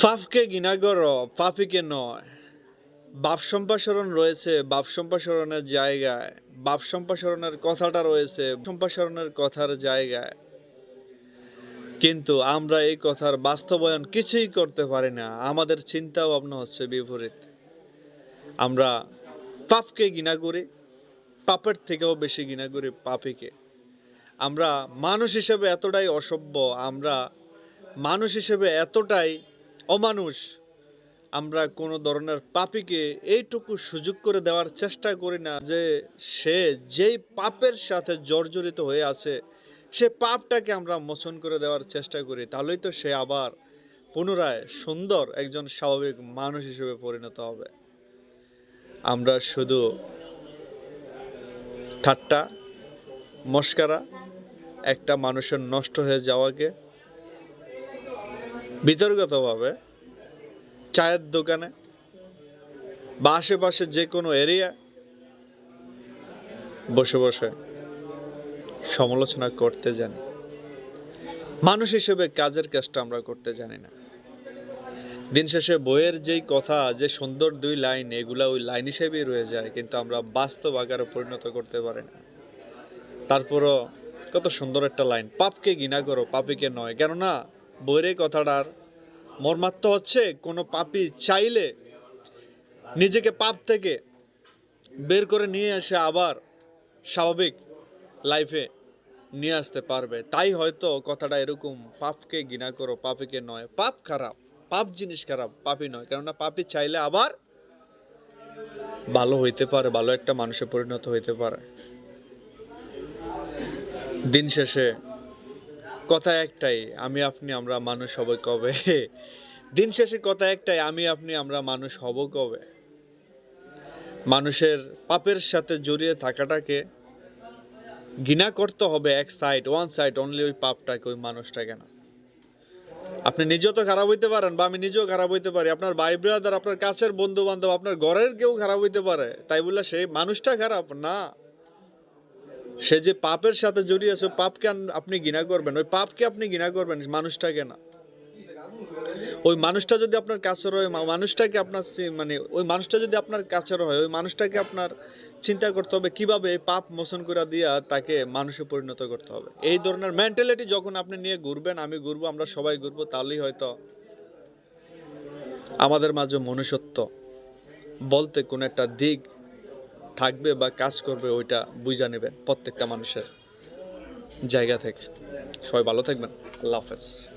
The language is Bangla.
ফাফকে ঘৃণা করো পাপিকে নয়। বাপ সম্প্রসারণ রয়েছে, বাপ সম্প্রসারণের জায়গায়। বাপ সম্প্রসারণের কথাটা রয়েছে সম্প্রসারণের কথার জায়গায়। কিন্তু আমরা এই কথার বাস্তবায়ন কিছুই করতে পারি না। আমাদের চিন্তা ভাবনা হচ্ছে বিপরীত। আমরা পাপকে ঘৃণা করি, পাপের থেকেও বেশি ঘৃণা করি পাপিকে। আমরা মানুষ হিসেবে এতটাই অসভ্য, আমরা মানুষ হিসেবে এতটাই অমানুষ, আমরা কোনো ধরনের পাপিকে এইটুকু সুযোগ করে দেওয়ার চেষ্টা করি না যে সে যেই পাপের সাথে জর্জরিত হয়ে আছে, সে পাপটাকে আমরা মোচন করে দেওয়ার চেষ্টা করি। তাহলেই তো সে আবার পুনরায় সুন্দর একজন স্বাভাবিক মানুষ হিসেবে পরিণত হবে। আমরা শুধু ঠাট্টা, মস্কারা, একটা মানুষের নষ্ট হয়ে যাওয়াকে বিতর্কতভাবে চায়ের দোকানে বা আশেপাশে যে কোনো এরিয়া বসে বসে সমালোচনা করতে জানি। মানুষ হিসেবে কাজের কাজটা আমরা করতে জানি না। দিন শেষে বইয়ের যেই কথা, যে সুন্দর দুই লাইন, এগুলা ওই লাইন হিসেবেই রয়ে যায়, কিন্তু আমরা বাস্তব আকারে পরিণত করতে পারি না। তারপরও কত সুন্দর একটা লাইন, পাপকে ঘৃণা করো, পাপিকে নয়। কেননা, বইয়ের কথাটার মর্মার্থ হচ্ছে কোনো পাপি চাইলে নিজেকে পাপ থেকে বের করে নিয়ে এসে আবার স্বাভাবিক লাইফে নিয়ে আসতে পারবে। তাই হয়তো কথাটা এরকম, পাপকে ঘৃণা করো, পাপিকে নয়। পাপ খারাপ, পাপ জিনিস খারাপ, পাপি নয়। কেননা পাপি চাইলে আবার ভালো হইতে পারে, ভালো একটা মানুষে পরিণত হইতে পারে। দিন শেষে কথা একটাই, আমি আপনি, আমরা মানুষ হব কবে? দিন শেষে কথা একটাই, আমি আপনি, আমরা মানুষ হব কবে? মানুষের পাপের সাথে জড়িয়ে থাকাটাকে ঘৃণা করতে হবে এক সাইড ওয়ান সাইড অনলি ওই পাপটাকে, ওই মানুষটাকে না। আপনি নিজেও তো খারাপ হইতে পারেন বা আমি নিজেও খারাপ হইতে পারি। আপনার ভাই ব্রাদার আপনার কাছের বন্ধু বান্ধব আপনার ঘরের কেউ খারাপ হইতে পারে। তাই বললে সেই মানুষটা খারাপ, না। সে যে পাপের সাথে জড়িয়ে আছে, পাপকে আপনি ঘৃণা করবেন। ওই পাপকে আপনি ঘৃণা করবেন, মানুষটাকে না। ওই মানুষটা যদি আপনার কাছে মা- মানুষটাকে আপনার মানে ওই মানুষটা যদি আপনার কাছে হয়, ওই মানুষটাকে আপনার চিন্তা করতে হবে কীভাবে পাপ মোচন করে দিয়া তাকে মানুষে পরিণত করতে হবে। এই ধরনের মেন্টালিটি যখন আপনি নিয়ে ঘুরবেন, আমি ঘুরবো, আমরা সবাই ঘুরবো, তাহলেই হয়তো আমাদের মাঝে মনুষ্যত্ব বলতে কোনো একটা দিক থাকবে বা কাজ করবে, ওইটা বুঝা নেবেন প্রত্যেকটা মানুষের জায়গা থেকে। সবাই ভালো থাকবেন। আল্লাহ হাফেজ।